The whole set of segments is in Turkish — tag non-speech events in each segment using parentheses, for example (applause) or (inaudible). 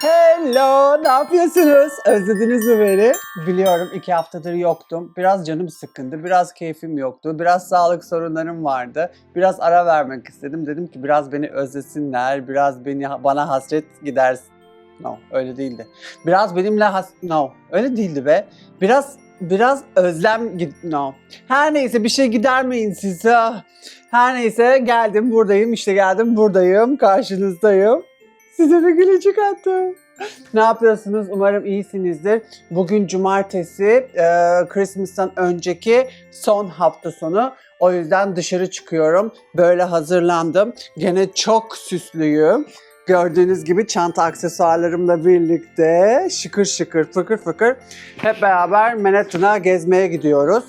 Hello, ne yapıyorsunuz? Özlediniz mi beni? Biliyorum iki haftadır yoktum. Biraz canım sıkkındı, biraz keyfim yoktu, biraz sağlık sorunlarım vardı. Biraz ara vermek istedim. Dedim ki biraz beni özlesinler, biraz beni bana hasret gidersin. No, öyle değildi. Biraz benimle has... No, öyle değildi be. Biraz biraz özlem gid... No. Her neyse bir şey gidermeyin siz. Ah. Her neyse geldim buradayım işte geldim buradayım karşınızdayım. Size bir gülücük attım. Ne yapıyorsunuz? Umarım iyisinizdir. Bugün cumartesi, e, Christmas'tan önceki son hafta sonu. O yüzden dışarı çıkıyorum. Böyle hazırlandım. Gene çok süslüyüm. Gördüğünüz gibi çanta aksesuarlarımla birlikte şıkır şıkır fıkır fıkır hep beraber Manhattan'a gezmeye gidiyoruz.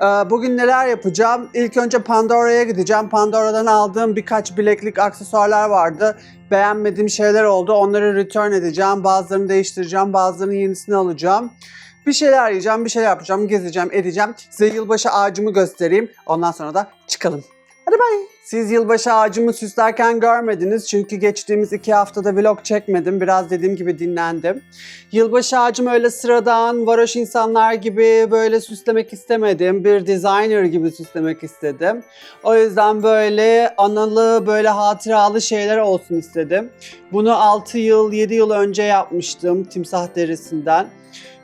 Ee, Bugün neler yapacağım? İlk önce Pandora'ya gideceğim. Pandora'dan aldığım birkaç bileklik aksesuarlar vardı. Beğenmediğim şeyler oldu. Onları return edeceğim. Bazılarını değiştireceğim. Bazılarının yenisini alacağım. Bir şeyler yiyeceğim, bir şeyler yapacağım, gezeceğim, edeceğim. Size yılbaşı ağacımı göstereyim. Ondan sonra da çıkalım. Hadi bay. Siz yılbaşı ağacımı süslerken görmediniz çünkü geçtiğimiz iki haftada vlog çekmedim. Biraz dediğim gibi dinlendim. Yılbaşı ağacımı öyle sıradan, varoş insanlar gibi böyle süslemek istemedim. Bir designer gibi süslemek istedim. O yüzden böyle analı, böyle hatıralı şeyler olsun istedim. Bunu 6 yıl, 7 yıl önce yapmıştım timsah derisinden.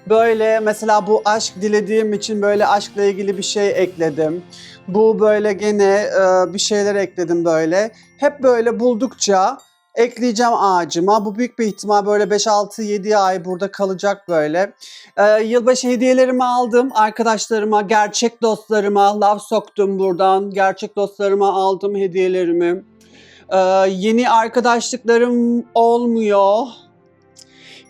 Böyle mesela bu aşk dilediğim için böyle aşkla ilgili bir şey ekledim. Bu böyle gene e, bir şeyler ekledim böyle. Hep böyle buldukça ekleyeceğim ağacıma. Bu büyük bir ihtimal böyle 5-6-7 ay burada kalacak böyle. E, yılbaşı hediyelerimi aldım. Arkadaşlarıma, gerçek dostlarıma laf soktum buradan. Gerçek dostlarıma aldım hediyelerimi. E, yeni arkadaşlıklarım olmuyor.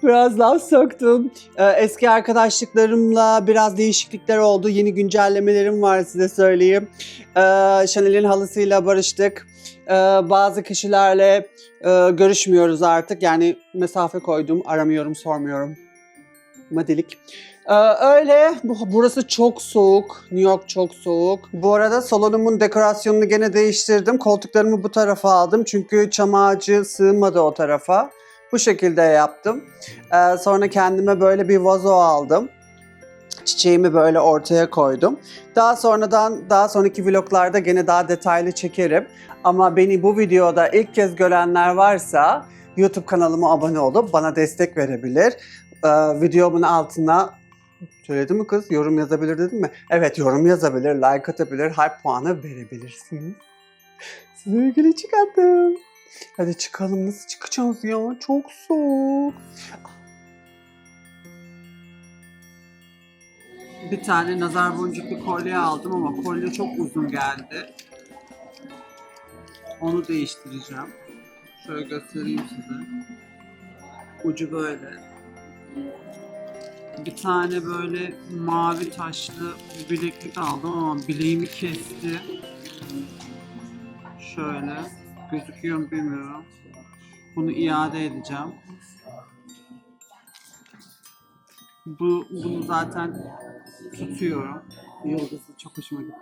Biraz laf soktum. Ee, eski arkadaşlıklarımla biraz değişiklikler oldu. Yeni güncellemelerim var size söyleyeyim. Ee, Chanel'in halısıyla barıştık. Ee, bazı kişilerle e, görüşmüyoruz artık. Yani mesafe koydum. Aramıyorum, sormuyorum. Madilik. Ee, öyle. Bu, burası çok soğuk. New York çok soğuk. Bu arada salonumun dekorasyonunu gene değiştirdim. Koltuklarımı bu tarafa aldım. Çünkü çam ağacı sığmadı o tarafa. Bu şekilde yaptım. Ee, sonra kendime böyle bir vazo aldım. Çiçeğimi böyle ortaya koydum. Daha sonradan daha sonraki vloglarda gene daha detaylı çekerim. Ama beni bu videoda ilk kez görenler varsa YouTube kanalıma abone olup bana destek verebilir. Ee, videomun altına Söyledim mi kız? Yorum yazabilir dedim mi? Evet yorum yazabilir, like atabilir, hype puanı verebilirsiniz. Size ilgili çıkarttım. Hadi çıkalım. Nasıl çıkacağız ya? Çok soğuk. Bir tane nazar boncuklu kolye aldım ama kolye çok uzun geldi. Onu değiştireceğim. Şöyle göstereyim size. Ucu böyle. Bir tane böyle mavi taşlı bileklik aldım ama bileğimi kesti. Şöyle. Gözüküyor mu bilmiyorum. Bunu iade edeceğim. Bu, bunu zaten tutuyorum. Yıldızı çok hoşuma gitti.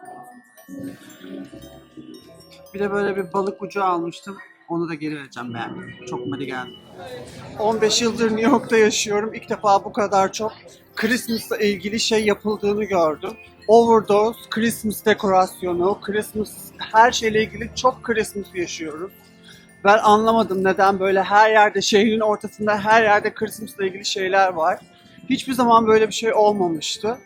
Bir de böyle bir balık ucu almıştım. Onu da geri vereceğim beğenmedim. Çok mali geldi. 15 yıldır New York'ta yaşıyorum. İlk defa bu kadar çok Christmas'la ilgili şey yapıldığını gördüm. Overdose, Christmas dekorasyonu, Christmas her şeyle ilgili çok Christmas yaşıyoruz. Ben anlamadım neden böyle her yerde şehrin ortasında her yerde Christmas'la ilgili şeyler var. Hiçbir zaman böyle bir şey olmamıştı.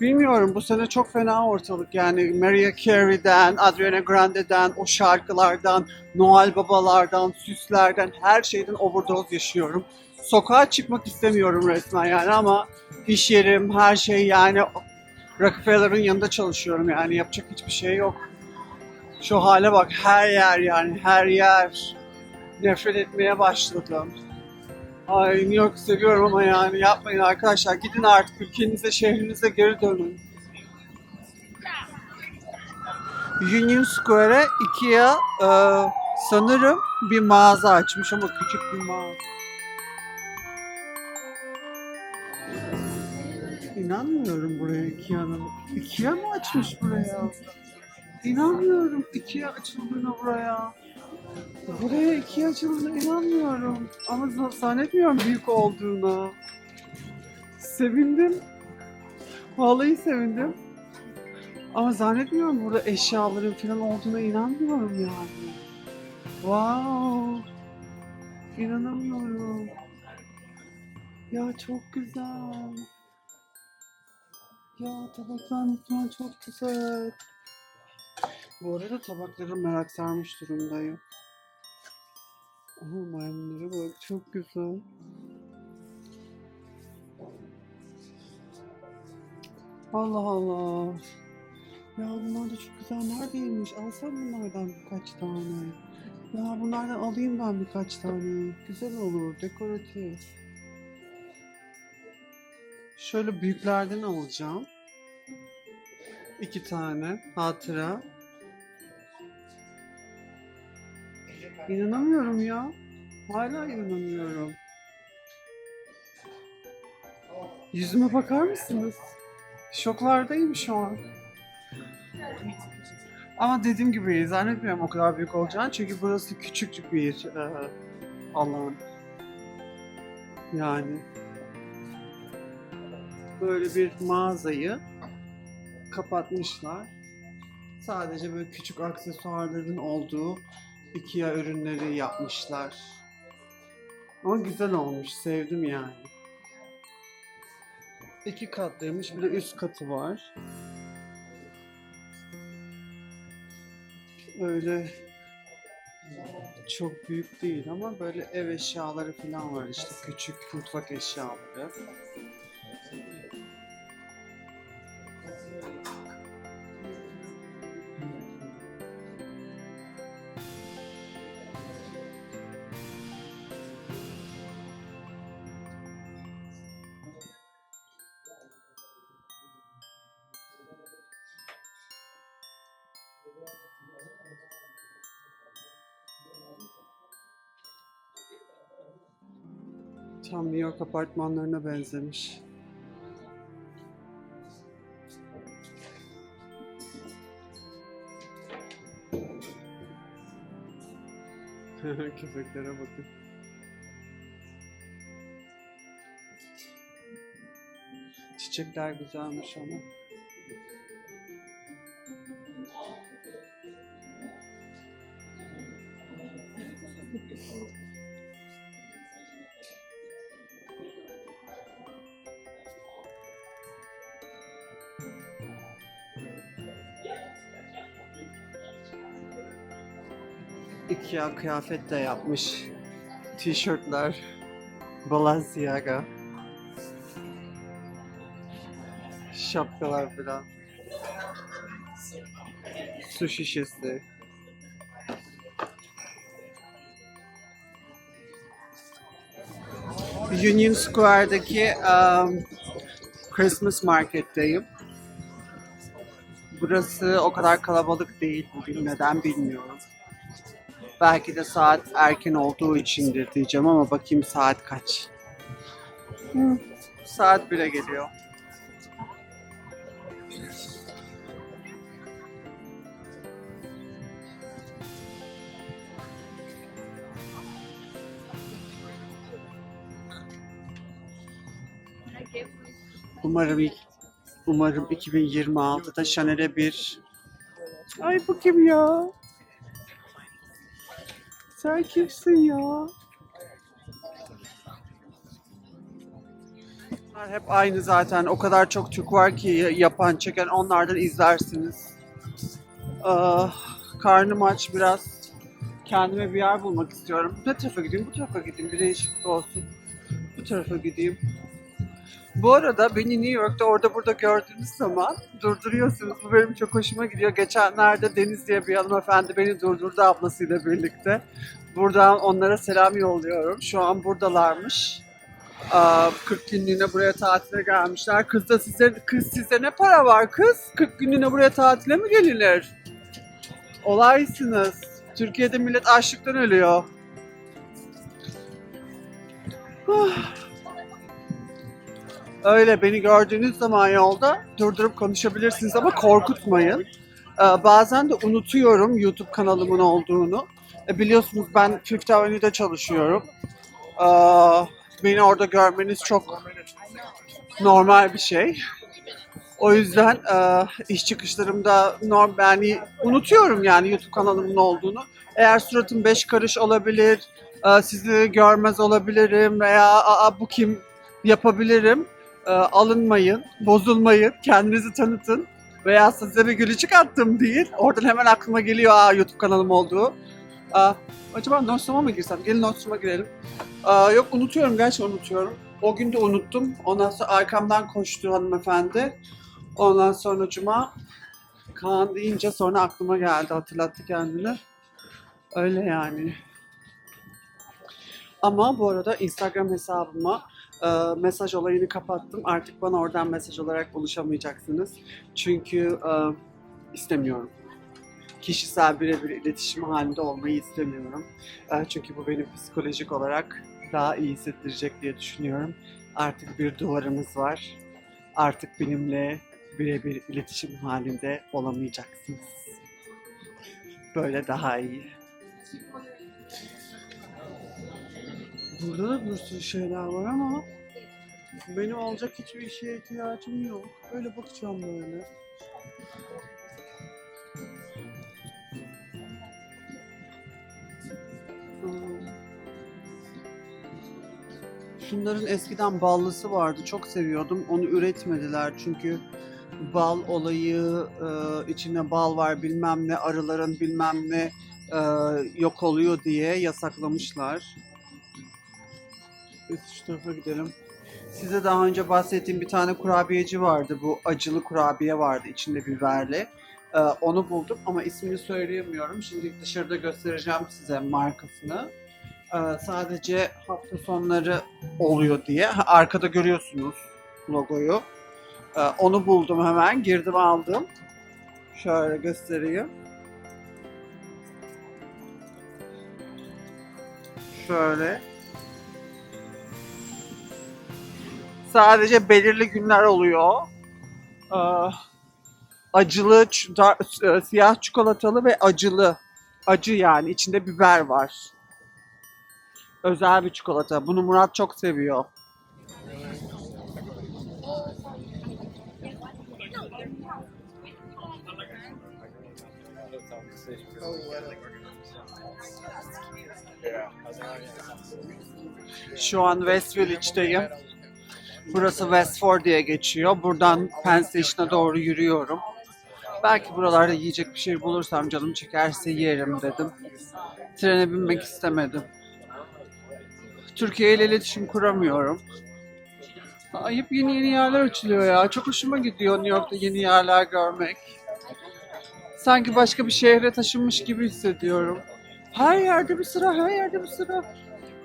Bilmiyorum bu sene çok fena ortalık yani Mariah Carey'den, Adriana Grande'den, o şarkılardan, Noel babalardan, süslerden her şeyden overdose yaşıyorum. Sokağa çıkmak istemiyorum resmen yani ama iş yerim, her şey yani Rockefeller'ın yanında çalışıyorum yani yapacak hiçbir şey yok. Şu hale bak her yer yani her yer. Nefret etmeye başladım. Ay New York seviyorum ama yani yapmayın arkadaşlar. Gidin artık ülkenize, şehrinize geri dönün. Union Square'e Ikea e, sanırım bir mağaza açmış ama küçük bir mağaza. İnanmıyorum buraya Ikea'nın. Ikea mı açmış buraya? İnanmıyorum Ikea açıldığına buraya. Buraya iki açıldığına inanmıyorum. Ama za- zannetmiyorum büyük olduğuna. Sevindim. Vallahi sevindim. Ama zannetmiyorum burada eşyaların falan olduğuna inanmıyorum yani. Wow. İnanamıyorum. Ya çok güzel. Ya tabaklar falan çok güzel. Bu arada tabaklara merak sarmış durumdayım. Aha maymunlara bak çok güzel. Allah Allah. Ya bunlar da çok güzel. Neredeymiş? Alsam bunlardan birkaç tane. Ya bunlardan alayım ben birkaç tane. Güzel olur. Dekoratif. Şöyle büyüklerden alacağım. İki tane. Hatıra. İnanamıyorum ya. Hala inanamıyorum. Yüzüme bakar mısınız? Şoklardayım şu an. Ama dediğim gibi zannetmiyorum o kadar büyük olacağını çünkü burası küçük bir e, alan. Yani böyle bir mağazayı kapatmışlar. Sadece böyle küçük aksesuarların olduğu Ikea ürünleri yapmışlar. Ama güzel olmuş, sevdim yani. İki katlıymış, bir de üst katı var. Öyle çok büyük değil ama böyle ev eşyaları falan var işte küçük mutfak eşyaları. Tam New York apartmanlarına benzemiş. (laughs) Köpeklere bakın. Çiçekler güzelmiş ama. Ikea kıyafet de yapmış. Tişörtler. Balenciaga. Şapkalar falan. Su şişesi. Union Square'daki um, Christmas Market'teyim. Burası o kadar kalabalık değil bugün neden bilmiyorum. Belki de saat erken olduğu içindir diyeceğim ama bakayım saat kaç. Hı, saat 1'e geliyor. Umarım umarım 2026'da Chanel'e bir Ay bu kim ya? Sen kimsin ya? Bunlar hep aynı zaten. O kadar çok Türk var ki yapan, çeken onlardan izlersiniz. Ah, karnım aç biraz. Kendime bir yer bulmak istiyorum. Ne tarafa gideyim? Bu tarafa gideyim. Bir değişiklik olsun. Bu tarafa gideyim. Bu arada beni New York'ta orada burada gördüğünüz zaman durduruyorsunuz. Bu benim çok hoşuma gidiyor. Geçenlerde Deniz diye bir hanımefendi beni durdurdu ablasıyla birlikte. Buradan onlara selam yolluyorum. Şu an buradalarmış. Aa, 40 günlüğüne buraya tatile gelmişler. Kız da size, kız size ne para var kız? 40 günlüğüne buraya tatile mi gelinir? Olaysınız. Türkiye'de millet açlıktan ölüyor. Ah. Öyle beni gördüğünüz zaman yolda durdurup konuşabilirsiniz ama korkutmayın. Ee, bazen de unutuyorum YouTube kanalımın olduğunu. E, biliyorsunuz ben Fifth Avenue'de çalışıyorum. Ee, beni orada görmeniz çok normal bir şey. O yüzden e, iş çıkışlarımda norm yani unutuyorum yani YouTube kanalımın olduğunu. Eğer suratım beş karış olabilir, e, sizi görmez olabilirim veya aa bu kim yapabilirim. E, alınmayın, bozulmayın, kendinizi tanıtın. Veya size bir gülücük attım değil. Oradan hemen aklıma geliyor aa YouTube kanalım olduğu. Aa, acaba Nordstrom'a mı girsem? Gelin Nordstrom'a girelim. Aa, yok unutuyorum, gerçekten unutuyorum. O gün de unuttum. Ondan sonra arkamdan koştu hanımefendi. Ondan sonra cuma Kaan deyince sonra aklıma geldi, hatırlattı kendini. Öyle yani. Ama bu arada Instagram hesabıma e, mesaj olayını kapattım. Artık bana oradan mesaj olarak ulaşamayacaksınız. Çünkü e, istemiyorum. Kişisel birebir iletişim halinde olmayı istemiyorum. E, çünkü bu benim psikolojik olarak daha iyi hissettirecek diye düşünüyorum. Artık bir duvarımız var. Artık benimle birebir iletişim halinde olamayacaksınız. Böyle daha iyi. Burada da bir sürü şeyler var ama benim olacak hiçbir şeye ihtiyacım yok. Öyle bakacağım böyle. Hmm. Şunların eskiden ballısı vardı. Çok seviyordum. Onu üretmediler çünkü bal olayı, e, içinde bal var bilmem ne, arıların bilmem ne e, yok oluyor diye yasaklamışlar. Şu tarafa gidelim. Size daha önce bahsettiğim bir tane kurabiyeci vardı. Bu acılı kurabiye vardı içinde biberli. Ee, onu buldum ama ismini söyleyemiyorum. Şimdi dışarıda göstereceğim size markasını. Ee, sadece hafta sonları oluyor diye. Arkada görüyorsunuz logoyu. Ee, onu buldum hemen. Girdim aldım. Şöyle göstereyim. Şöyle. Sadece belirli günler oluyor. Ee, acılı, e, siyah çikolatalı ve acılı. Acı yani içinde biber var. Özel bir çikolata. Bunu Murat çok seviyor. Şu an West Village'deyim. Burası Westford diye geçiyor. Buradan Penn Station'a doğru yürüyorum. Belki buralarda yiyecek bir şey bulursam canım çekerse yerim dedim. Trene binmek istemedim. Türkiye ile iletişim kuramıyorum. Ayıp yeni yeni yerler açılıyor ya. Çok hoşuma gidiyor New York'ta yeni yerler görmek. Sanki başka bir şehre taşınmış gibi hissediyorum. Her yerde bir sıra, her yerde bir sıra.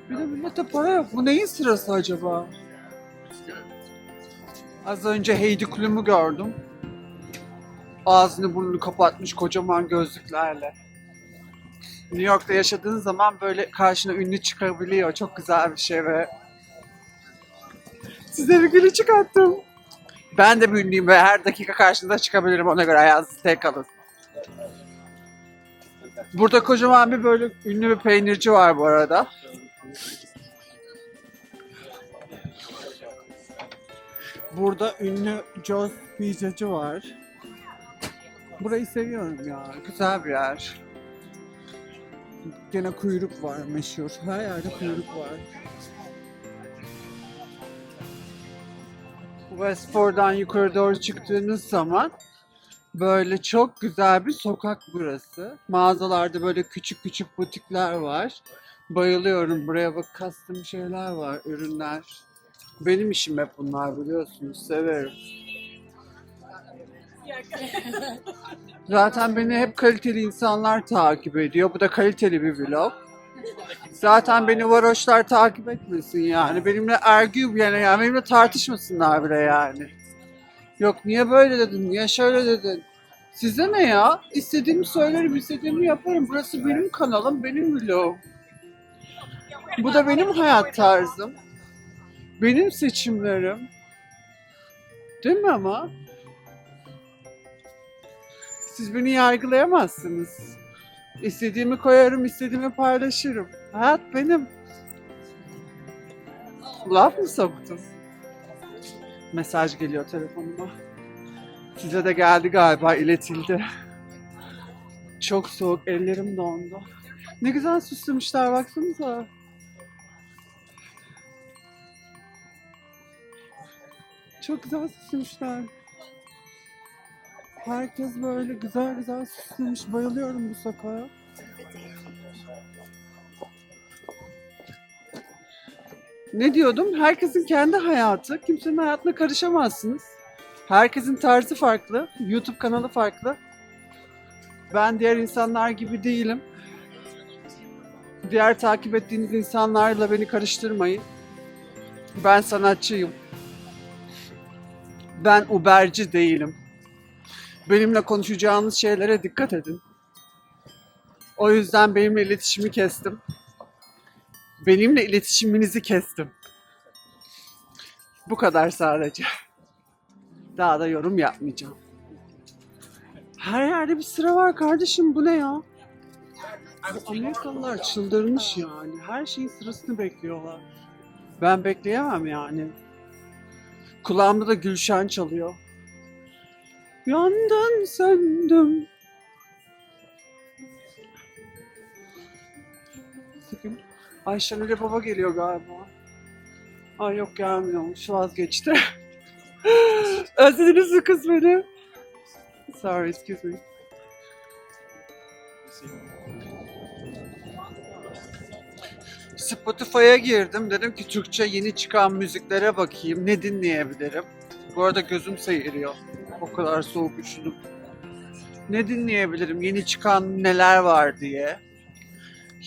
Bir de millete para yok. Bu neyin sırası acaba? Az önce Heidi Klum'u gördüm. Ağzını burnunu kapatmış kocaman gözlüklerle. New York'ta yaşadığın zaman böyle karşına ünlü çıkabiliyor. Çok güzel bir şey ve size bir gülü çıkarttım. Ben de bir ünlüyüm ve her dakika karşınıza çıkabilirim. Ona göre ayağınızı tek alın. Burada kocaman bir böyle ünlü bir peynirci var bu arada. Burada ünlü Joe's Pizzacı var. Burayı seviyorum ya. Güzel bir yer. Gene kuyruk var meşhur. Her yerde kuyruk var. Westford'dan yukarı doğru çıktığınız zaman böyle çok güzel bir sokak burası. Mağazalarda böyle küçük küçük butikler var. Bayılıyorum buraya bak custom şeyler var, ürünler. Benim işim hep bunlar biliyorsunuz. Severim. Zaten beni hep kaliteli insanlar takip ediyor. Bu da kaliteli bir vlog. Zaten beni varoşlar takip etmesin yani. Benimle argue yani, yani benimle tartışmasınlar bile yani. Yok niye böyle dedin, niye şöyle dedin. Size ne ya? İstediğimi söylerim, istediğimi yaparım. Burası benim kanalım, benim vlogum. Bu da benim hayat tarzım. Benim seçimlerim. Değil mi ama? Siz beni yargılayamazsınız. İstediğimi koyarım, istediğimi paylaşırım. Hayat benim. Laf mı soktum? Mesaj geliyor telefonuma. Size de geldi galiba, iletildi. Çok soğuk, ellerim dondu. Ne güzel süslemişler baksanıza. Çok güzel süslemişler. Herkes böyle güzel güzel süslemiş. Bayılıyorum bu sokağa. Ne diyordum? Herkesin kendi hayatı. Kimsenin hayatına karışamazsınız. Herkesin tarzı farklı. YouTube kanalı farklı. Ben diğer insanlar gibi değilim. Diğer takip ettiğiniz insanlarla beni karıştırmayın. Ben sanatçıyım. Ben Uberci değilim. Benimle konuşacağınız şeylere dikkat edin. O yüzden benimle iletişimi kestim. Benimle iletişiminizi kestim. Bu kadar sadece. Daha da yorum yapmayacağım. Her yerde bir sıra var kardeşim bu ne ya? Bu Amerikalılar çıldırmış yani. Her şeyin sırasını bekliyorlar. Ben bekleyemem yani. Kulağımda da Gülşen çalıyor. Yandın söndüm. Bakın. Ayşen öyle baba geliyor galiba. Ay yok gelmiyormuş vazgeçti. (laughs) Özlediniz mi kız beni? Sorry, excuse me. Spotify'a girdim. Dedim ki Türkçe yeni çıkan müziklere bakayım. Ne dinleyebilirim? Bu arada gözüm seyiriyor. O kadar soğuk üşüdüm. Ne dinleyebilirim? Yeni çıkan neler var diye.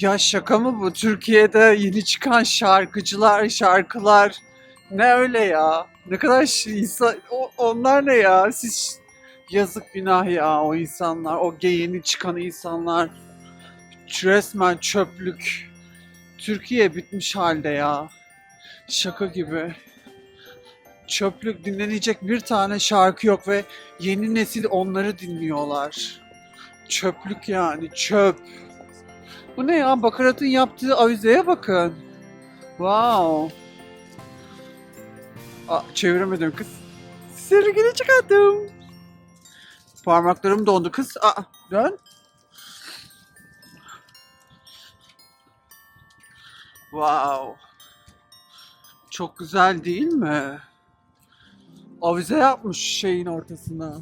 Ya şaka mı bu? Türkiye'de yeni çıkan şarkıcılar, şarkılar. Ne öyle ya? Ne kadar ş- insan... o- onlar ne ya? Siz yazık günah ya o insanlar. O yeni çıkan insanlar. Resmen çöplük. Türkiye bitmiş halde ya. Şaka gibi. Çöplük dinlenecek bir tane şarkı yok ve yeni nesil onları dinliyorlar. Çöplük yani çöp. Bu ne ya? Bakarat'ın yaptığı avizeye bakın. Wow. Aa, çeviremedim kız. Sergini çıkarttım. Parmaklarım dondu kız. Aa, dön. Wow. Çok güzel değil mi? Avize yapmış şeyin ortasına.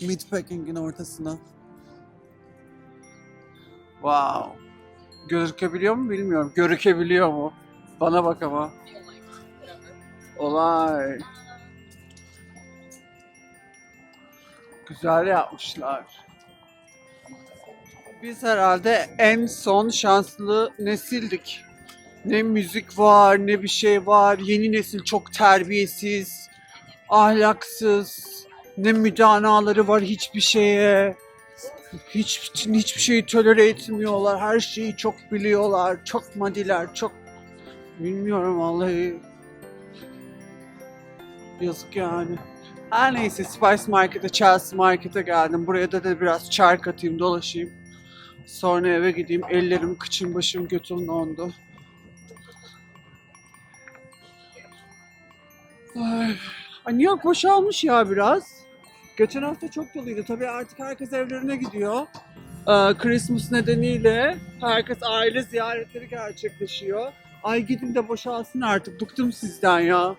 Meatpacking'in ortasına. Wow. Gözükebiliyor mu bilmiyorum. Görükebiliyor mu? Bana bak ama. Olay. Güzel yapmışlar. Biz herhalde en son şanslı nesildik. Ne müzik var, ne bir şey var. Yeni nesil çok terbiyesiz, ahlaksız. Ne müdanaları var hiçbir şeye. Hiç, hiçbir şeyi tolere etmiyorlar. Her şeyi çok biliyorlar. Çok madiler, çok... Bilmiyorum vallahi. Yazık yani. Her neyse Spice Market'e, Chelsea Market'e geldim. Buraya da, da biraz çark atayım, dolaşayım. Sonra eve gideyim. Ellerim, kıçım, başım, götüm dondu. Ay, New York boşalmış ya biraz. Geçen hafta çok doluydu. Tabii artık herkes evlerine gidiyor. Ee, Christmas nedeniyle herkes aile ziyaretleri gerçekleşiyor. Ay gidin de boşalsın artık. Bıktım sizden ya.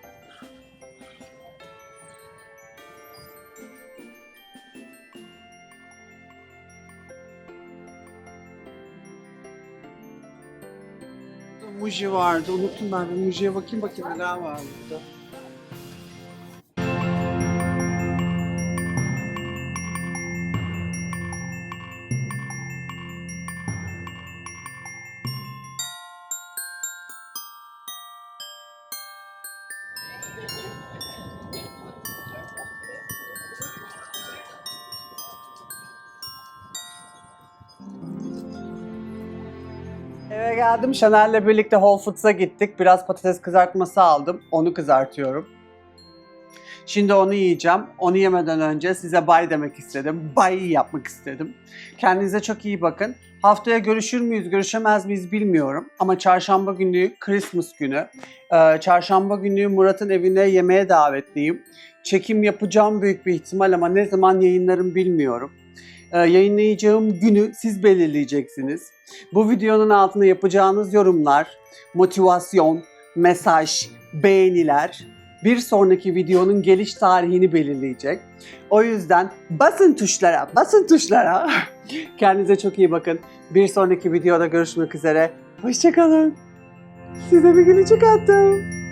Muji vardı. Unuttum ben. Muji'ye bakayım bakayım neler var burada. Eve geldim. Chanel'le birlikte Whole Foods'a gittik. Biraz patates kızartması aldım. Onu kızartıyorum. Şimdi onu yiyeceğim. Onu yemeden önce size bay demek istedim. Bay yapmak istedim. Kendinize çok iyi bakın. Haftaya görüşür müyüz, görüşemez miyiz bilmiyorum. Ama çarşamba günü Christmas günü. Ee, çarşamba günü Murat'ın evine yemeğe davetliyim. Çekim yapacağım büyük bir ihtimal ama ne zaman yayınlarım bilmiyorum. Ee, yayınlayacağım günü siz belirleyeceksiniz. Bu videonun altına yapacağınız yorumlar, motivasyon, mesaj, beğeniler bir sonraki videonun geliş tarihini belirleyecek. O yüzden basın tuşlara, basın tuşlara. (laughs) Kendinize çok iyi bakın. Bir sonraki videoda görüşmek üzere. Hoşçakalın. Size bir gülücük attım.